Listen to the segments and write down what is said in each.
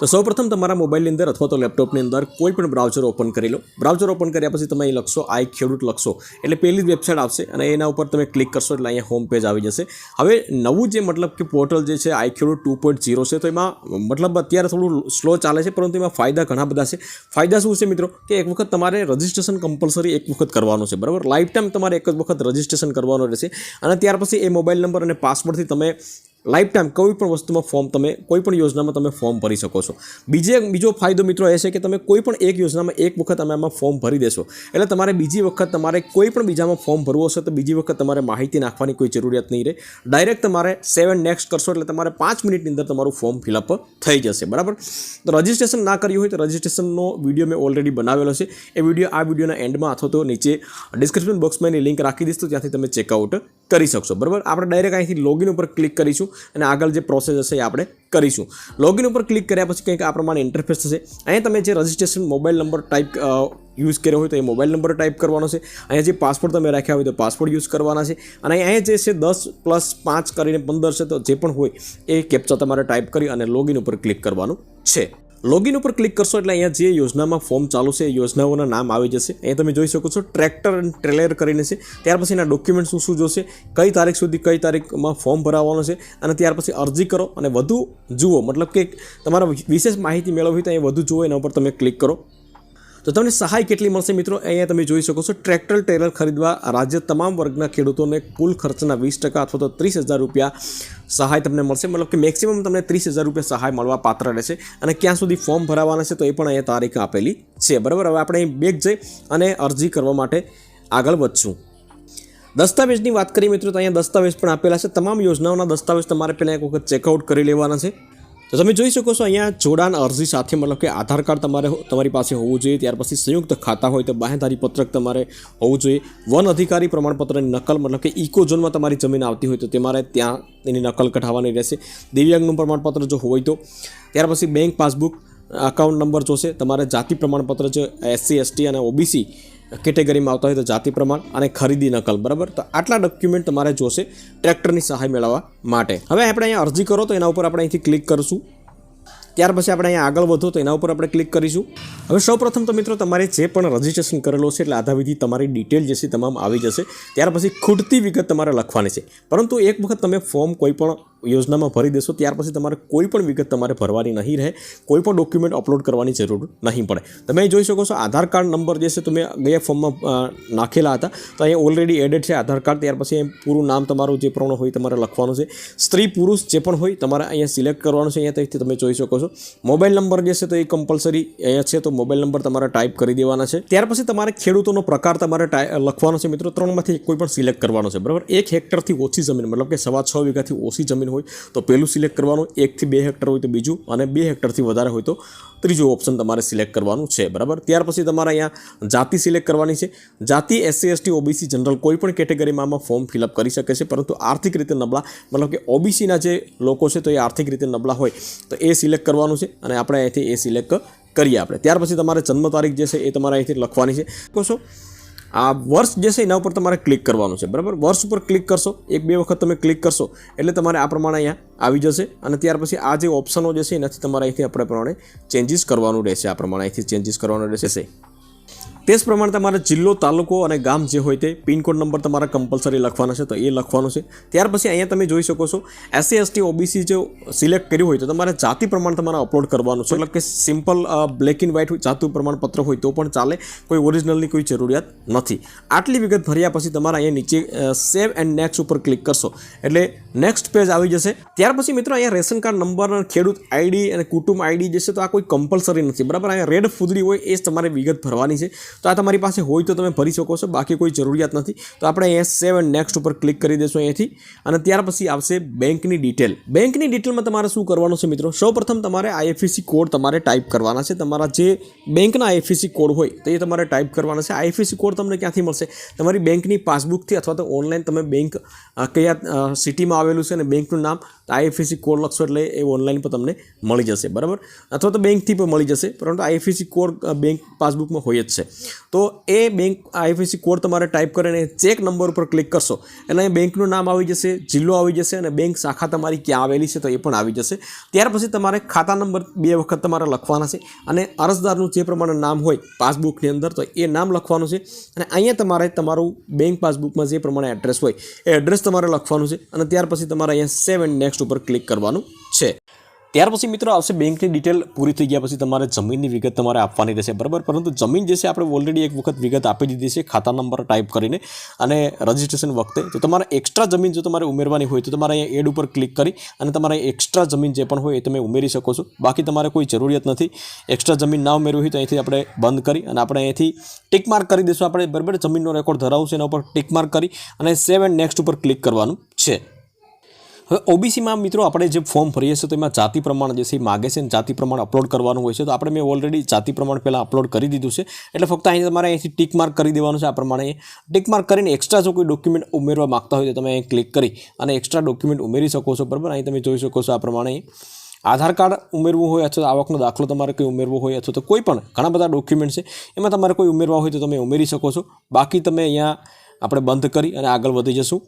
તો સૌપ્રથમ તમારા મોબાઈલની અંદર અથવા તો લેપટોપની અંદર કોઈ પણ બ્રાઉઝર ઓપન કરી લો. બ્રાઉઝર ઓપન કર્યા પછી તમે અહીં લખશો, આઈ ખેડૂત લખશો. એટલે પહેલી જ વેબસાઇટ આવશે અને એના ઉપર તમે ક્લિક કરશો એટલે અહીંયા હોમ પેજ આવી જશે. હવે નવું જે મતલબ કે પોર્ટલ જે છે, આઈ ખેડૂત ટુ પોઈન્ટ ઝીરો છે, તો એમાં મતલબ અત્યારે થોડું સ્લો ચાલે છે, પરંતુ એમાં ફાયદા ઘણા બધા છે. ફાયદા શું છે મિત્રો? કે એક વખત તમારે રજિસ્ટ્રેશન કમ્પલસરી એક વખત કરવાનું છે, બરાબર? લાઈફ ટાઈમ તમારે એક જ વખત રજિસ્ટ્રેશન કરવાનું રહેશે અને ત્યાર પછી એ મોબાઈલ નંબર અને પાસવર્ડથી તમે લાઈફ ટાઈમ કોઈ પણ વસ્તુમાં ફોર્મ તમે, કોઈ પણ યોજનામાં તમે ફોર્મ ભરી શકો છો. બીજે બીજો ફાયદો મિત્રો એ છે કે તમે કોઈ પણ એક યોજનામાં એક વખત તમે આમાં ફોર્મ ભરી દેશો. એટલે તમારે બીજી વખત તમારે કોઈ પણ બીજામાં ફોર્મ ભરવું હશે તો બીજી વખત તમારે માહિતી નાખવાની કોઈ જરૂરિયાત નહીં રહે. ડાયરેક્ટ તમારે સેવન નેક્સ્ટ કરશો એટલે તમારે પાંચ મિનિટની અંદર તમારું ફોર્મ ફિલઅપ થઈ જશે. બરાબર? તો રજિસ્ટ્રેશન ના કર્યું હોય તો રજિસ્ટ્રેશનનો વીડિયો મેં ઓલરેડી બનાવેલો છે. એ વીડિયો આ વિડીયોના એન્ડમાં અથવા તો નીચે ડિસ્ક્રિપ્શન બોક્સમાં એની લિંક રાખી દઈશ તો ત્યાંથી તમે ચેકઆઉટ કરી શકશો, બરાબર? આપણે ડાયરેક્ટ અહીંથી લોગિન ઉપર ક્લિક કરીશું અને આગળ જે પ્રોસેસ હશે એ આપણે કરીશું. લોગિન ઉપર ક્લિક કર્યા પછી કંઈક આ પ્રમાણે ઇન્ટરફેસ થશે. અહીંયા તમે જે registration mobile number type use કર્યો હોય તો એ મોબાઈલ નંબર ટાઈપ કરવાનો છે. અહીંયા જે પાસપોર્ટ તમે રાખ્યા હોય તો પાસપોર્ટ યુઝ કરવાના છે. અને અહીંયા જે છે દસ પ્લસ પાંચ કરીને પંદર છે તો જે પણ હોય એ કેપ્ચા તમારે ટાઈપ કરી અને લોગિન ઉપર ક્લિક કરવાનું છે. લોગિન ઉપર ક્લિક કરશો એટલે અહીંયા જે યોજનામાં ફોર્મ ચાલુ છે, એ યોજનાઓના નામ આવી જશે. અહીંયા તમે જોઈ શકો છો ટ્રેક્ટર અને ટ્રેલર કરીને છે. ત્યાર પછી એના ડોક્યુમેન્ટ શું શું જોશે, કઈ તારીખ સુધી કઈ તારીખમાં ફોર્મ ભરાવવાનું છે, અને ત્યાર પછી અરજી કરો અને વધુ જુઓ. મતલબ કે તમારા વિશેષ માહિતી મેળવવી તો અહીંયા વધુ જુઓ, એના ઉપર તમે ક્લિક કરો. તો તમને સહાય કેટલી મળશે મિત્રો? અહીંયા તમે જોઈ શકો છો, ટ્રેક્ટર ટેલર ખરીદવા રાજ્ય તમામ વર્ગના ખેડૂતોને કુલ ખર્ચના વીસ ટકા અથવા તો ત્રીસ હજાર રૂપિયા સહાય તમને મળશે. મતલબ કે મેક્સિમમ તમને ત્રીસ હજાર રૂપિયા સહાય મળવા પાત્ર રહેશે અને ક્યાં સુધી ફોર્મ ભરાવાના છે તો એ પણ અહીંયા તારીખ આપેલી છે. બરાબર? હવે આપણે અહીં બેગ જઈ અને અરજી કરવા માટે આગળ વધશું. દસ્તાવેજની વાત કરીએ મિત્રો, તો અહીંયા દસ્તાવેજ પણ આપેલા છે. તમામ યોજનાઓના દસ્તાવેજ તમારે પહેલાં એક વખત ચેકઆઉટ કરી લેવાના છે. તો તમે જોઈ શકો છો અહીંયા જોડાણ અરજી સાથે મતલબ કે આધાર કાર્ડ તમારે તમારી પાસે હોવું જોઈએ, ત્યાર પછી સંયુક્ત ખાતા હોય તો બાહેંધારી પત્રક તમારે હોવું જોઈએ. વન અધિકારી પ્રમાણપત્રની નકલ મતલબ કે ઇકો ઝોનમાં તમારી જમીન આવતી હોય તો તમારે ત્યાં એની નકલ કઢાવવાની રહેશે. દિવ્યાંગનું પ્રમાણપત્ર જો હોય તો. ત્યાર પછી બેંક પાસબુક અકાઉન્ટ નંબર જોશે. તમારે જાતિ પ્રમાણપત્ર છે, એસસી, એસટી અને ઓબીસી કેટેગરીમાં આવતા હોય તો જાતિ પ્રમાણ અને ખરીદી નકલ, બરાબર? તો આટલા ડોક્યુમેન્ટ તમારે જોશે ટ્રેક્ટરની સહાય મેળવવા માટે. હવે આપણે અહીંયા અરજી કરો તો એના ઉપર આપણે અહીંથી ક્લિક કરીશું. ત્યાર પછી આપણે અહીંયા આગળ વધો તો એના ઉપર આપણે ક્લિક કરીશું. હવે સૌપ્રથમ તો મિત્રો તમારે જે પણ રજિસ્ટ્રેશન કરેલો છે એટલે આધાવિધિ તમારી ડિટેલ જે છે તમામ આવી જશે. ત્યાર પછી ખૂટતી વિગત તમારે લખવાની છે. પરંતુ એક વખત તમે ફોર્મ કોઈ પણ યોજનામાં ભરી દેશો, ત્યાર પછી તમારે કોઈ પણ વિગત તમારે ભરવાની નહીં રહે. કોઈ પણ ડોક્યુમેન્ટ અપલોડ કરવાની જરૂર નહીં પડે. તમે જોઈ શકો છો આધાર કાર્ડ નંબર જે છે તમે ગયા ફોર્મમાં નાખેલા હતા. તો અહીંયા ઓલરેડી એડેડ છે આધાર કાર્ડ ત્યાર પછી પૂરું નામ તમારું જે પ્રમાણે હોય તમારે લખવાનું છે. સ્ત્રી પુરુષ જે પણ હોય તમારે અહીંયા સિલેક્ટ કરવાનું છે. અહીંયા તમે જોઈ શકો છો. મોબાઈલ નંબર જે છે તો એ કમ્પલસરી એ છે તો મોબાઈલ નંબર તમારે ટાઈપ કરી દેવાના છે. ત્યાર પછી તમારે ખેડૂતોનો પ્રકાર તમારે લખવાનો છે મિત્રો. ત્રણમાંથી કોઈ પણ સિલેક્ટ કરવાનો છે. બરાબર? એક હેક્ટરથી ઓછી જમીન, મતલબ કે સવા છ વીઘાથી ઓછી જમીન હોય તો પહેલું સિલેક્ટ કરવાનું. એકથી બે હેક્ટર હોય તો બીજું અને બે હેક્ટરથી વધારે હોય તો ત્રીજું ઓપ્શન તમારે સિલેક્ટ કરવાનું છે, બરાબર? ત્યાર પછી તમારે અહીંયા જાતિ સિલેક્ટ કરવાની છે. જાતિ એસસી એસટી ઓબીસી જનરલ કોઈ પણ કેટેગરીમાં આમાં ફોર્મ ફિલઅપ કરી શકે છે, પરંતુ આર્થિક રીતે નબળા, મતલબ કે ઓબીસીના જે લોકો છે, તો એ આર્થિક રીતે નબળા હોય, તો એ સિલેક્ટ કરવાનું છે અને આપણે અહીંથી એ સિલેક્ટ કરીએ આપણે. ત્યાર પછી તમારે જન્મ તારીખ જે છે, એ તમારે અહીંથી લખવાની છે. કહો આ વર્ષ જે છે એના ઉપર તમારે ક્લિક કરવાનું છે, બરાબર? વર્ષ ઉપર ક્લિક કરશો, એક બે વખત તમે ક્લિક કરશો, એટલે તમારે આ પ્રમાણે અહીંયા આવી જશે અને ત્યાર પછી આ જે ઓપ્શનો જે છે એનાથી તમારે અહીંથી આપણે પ્રમાણે ચેન્જીસ કરવાનું રહેશે, આ પ્રમાણે અહીંથી ચેન્જીસ કરવાનું રહેશે. તે જ પ્રમાણે તમારે જિલ્લો, તાલુકો અને ગામ જે હોય તે પિનકોડ નંબર તમારા કમ્પલસરી લખવાનો છે, તો એ લખવાનું છે. ત્યાર પછી અહીંયા તમે જોઈ શકો છો, એસસી, એસટી, ઓબીસી જો સિલેક્ટ કર્યું હોય તો તમારે જાતિ પ્રમાણ તમારે અપલોડ કરવાનું છે. મતલબ કે સિમ્પલ બ્લેક એન્ડ વ્હાઇટ જાતિ પ્રમાણપત્ર હોય તો પણ ચાલે, કોઈ ઓરિજિનલની કોઈ જરૂરિયાત નથી. આટલી વિગત ભર્યા પછી તમારે અહીંયા નીચે સેવ એન્ડ નેક્સ્ટ ઉપર ક્લિક કરશો. એટલે નેક્સ્ટ પેજ આવી જશે. ત્યાર પછી મિત્રો અહીંયા રેશન કાર્ડ નંબર ખેડૂત આઈડી અને કુટુંબ આઈડી જે છે તો આ કોઈ કમ્પલસરી નથી. બરાબર, અહીંયા રેડ ફૂદડી હોય એ જ તમારે વિગત ભરવાની છે. તો આ તમારી પાસે હોય તો તમે ભરી શકો છો, બાકી કોઈ જરૂરિયાત નથી. તો આપણે અહીંયા સેવ એન્ડ નેક્સ્ટ ઉપર ક્લિક કરી દેશું અહીંયાથી અને ત્યાર પછી આવશે બેંકની ડિટેલ બેંકની ડિટેલમાં તમારે શું કરવાનું છે મિત્રો? સૌપ્રથમ તમારે આઈએફએસસી કોડ તમારે ટાઈપ કરવાના છે. તમારા જે બેંકના આઈએફએસસી કોડ હોય તો એ તમારે ટાઈપ કરવાના છે. આઈએફએસસી કોડ તમને ક્યાંથી મળશે? તમારી બેંકની પાસબુકથી અથવા તો ઓનલાઈન તમે બેંક કયા સિટીમાં આવેલું છે અને બેંકનું નામ આઈએફએસસી કોડ લખશો એટલે એ ઓનલાઈન પર તમને મળી જશે, બરાબર? અથવા તો બેંકથી પણ મળી જશે, પરંતુ આઈએફએસસી કોડ બેંક પાસબુકમાં હોય જ છે. તો એ બેંક, આઈએફએસસી કોડ તમારે ટાઈપ કરીને ચેક નંબર ઉપર ક્લિક કરશો એટલે અહીં બેંકનું નામ આવી જશે, જિલ્લો આવી જશે, અને બેંક શાખા તમારી ક્યાં આવેલી છે તો એ પણ આવી જશે. ત્યાર પછી તમારે ખાતા નંબર બે વખત તમારે લખવાના છે, અને અરજદારનું જે પ્રમાણે નામ હોય પાસબુકની અંદર, તો એ નામ લખવાનું છે, અને અહીંયા તમારે તમારું બેંક પાસબુકમાં જે પ્રમાણે એડ્રેસ હોય, એ એડ્રેસ તમારે લખવાનું છે, અને ત્યાર પછી તમારે અહીંયા સેવ એન્ડ નેક્સ્ટ ઉપર ક્લિક કરવાનું છે. ત્યાર પછી મિત્રો આવશે બેંકની ડિટેલ પૂરી થઈ ગયા પછી તમારે જમીનની વિગત તમારે આપવાની રહેશે, બરાબર? પરંતુ જમીન જે છે આપણે ઓલરેડી એક વખત વિગત આપી દીધી છે, ખાતા નંબર ટાઈપ કરીને. અને રજિસ્ટ્રેશન વખતે તો તમારે એક્સ્ટ્રા જમીન જો તમારે ઉમેરવાની હોય તો તમારે અહીંયા એડ ઉપર ક્લિક કરી અને તમારે એક્સ્ટ્રા જમીન જે પણ હોય એ તમે ઉમેરી શકો છો. બાકી તમારે કોઈ જરૂરિયાત નથી. એક્સ્ટ્રા જમીન ના ઉમેરવી હોય તો અહીંથી આપણે બંધ કરી અને આપણે અહીંથી ટિક માર્ક કરી દઈશું. આપણે બરાબર જમીનનો રેકોર્ડ ધરાવું છે એના ઉપર ટિક માર્ક કરી અને સેવ એન્ડ નેક્સ્ટ ઉપર ક્લિક કરવાનું છે. હવે ઓબીસીમાં મિત્રો આપણે જે ફોર્મ ભરીએ છીએ તો એમાં જાતિ પ્રમાણ જે છે એ માગે છે અને જાતિ પ્રમાણ અપલોડ કરવાનું હોય છે. તો આપણે મેં ઓલરેડી જાતિ પ્રમાણ પહેલાં અપલોડ કરી દીધું છે. એટલે ફક્ત અહીં તમારે અહીંથી ટીક માર્ક કરી દેવાનું છે આ પ્રમાણે. ટીક માર્ક કરીને એક્સ્ટ્રા જો કોઈ ડોક્યુમેન્ટ ઉમેરવા માગતા હોય તો તમે અહીં ક્લિક કરી અને એક્સ્ટ્રા ડોક્યુમેન્ટ ઉમેરી શકો છો. બરાબર? અહીં તમે જોઈ શકો છો આ પ્રમાણે. આધાર કાર્ડ ઉમેરવું હોય અથવા આવકનો દાખલો તમારે કોઈ ઉમેરવો હોય અથવા તો કોઈ પણ ઘણા બધા ડોક્યુમેન્ટ છે, એમાં તમારે કોઈ ઉમેરવા હોય તો તમે ઉમેરી શકો છો. બાકી તમે અહીંયા આપણે બંધ કરી અને આગળ વધી જશું.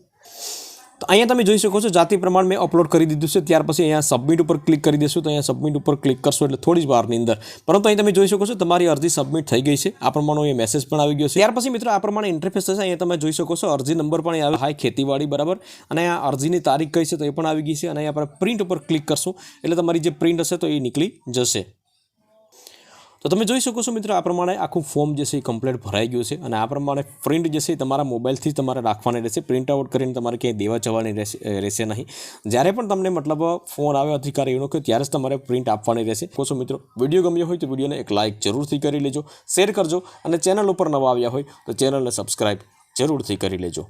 તો અહીંયા તમે જોઈ શકો છો, જાતિ પ્રમાણ મેં અપલોડ કરી દીધું છે. ત્યાર પછી અહીંયા સબમિટ ઉપર ક્લિક કરી દેશો, તો અહીંયા સબમિટ ઉપર ક્લિક કરશો એટલે થોડી જ વારની અંદર. પરંતુ અહીં તમે જોઈ શકો છો, તમારી અરજી સબમિટ થઈ ગઈ છે. આ પ્રમાણે એ મેસેજ પણ આવી ગયો છે. ત્યાર પછી મિત્રો, આ પ્રમાણે ઇન્ટરફેસ થશે. અહીંયા તમે જોઈ શકો છો, અરજી નંબર પણ આવે હાય ખેતીવાડી, બરાબર? અને આ અરજીની તારીખ કઈ છે તો એ પણ આવી ગઈ છે. અને અહીંયા આપણે પ્રિન્ટ ઉપર ક્લિક કરશું. એટલે તમારી જે પ્રિન્ટ હશે તો એ નીકળી જશે. તો તમે જોઈ શકો છો મિત્રો, આ પ્રમાણે આખું ફોર્મ જે છે એ કમ્પ્લીટ ભરાઈ ગયું છે અને આ પ્રમાણે પ્રિન્ટ જે છે તમારા મોબાઈલથી તમારે રાખવાની રહેશે. પ્રિન્ટ આઉટ કરીને તમારે ક્યાંય દેવા જવાની રહેશે નહીં. જ્યારે પણ તમને મતલબ ફોન આવે અધિકારીનો કે ત્યારે જ તમારે પ્રિન્ટ આપવાની રહેશે. કહો મિત્રો વીડિયો ગમ્યો હોય તો વિડીયોને એક લાઇક જરૂરથી કરી લેજો શેર કરજો અને ચેનલ ઉપર નવા આવ્યા હોય તો ચેનલને સબસ્ક્રાઈબ જરૂરથી કરી લેજો.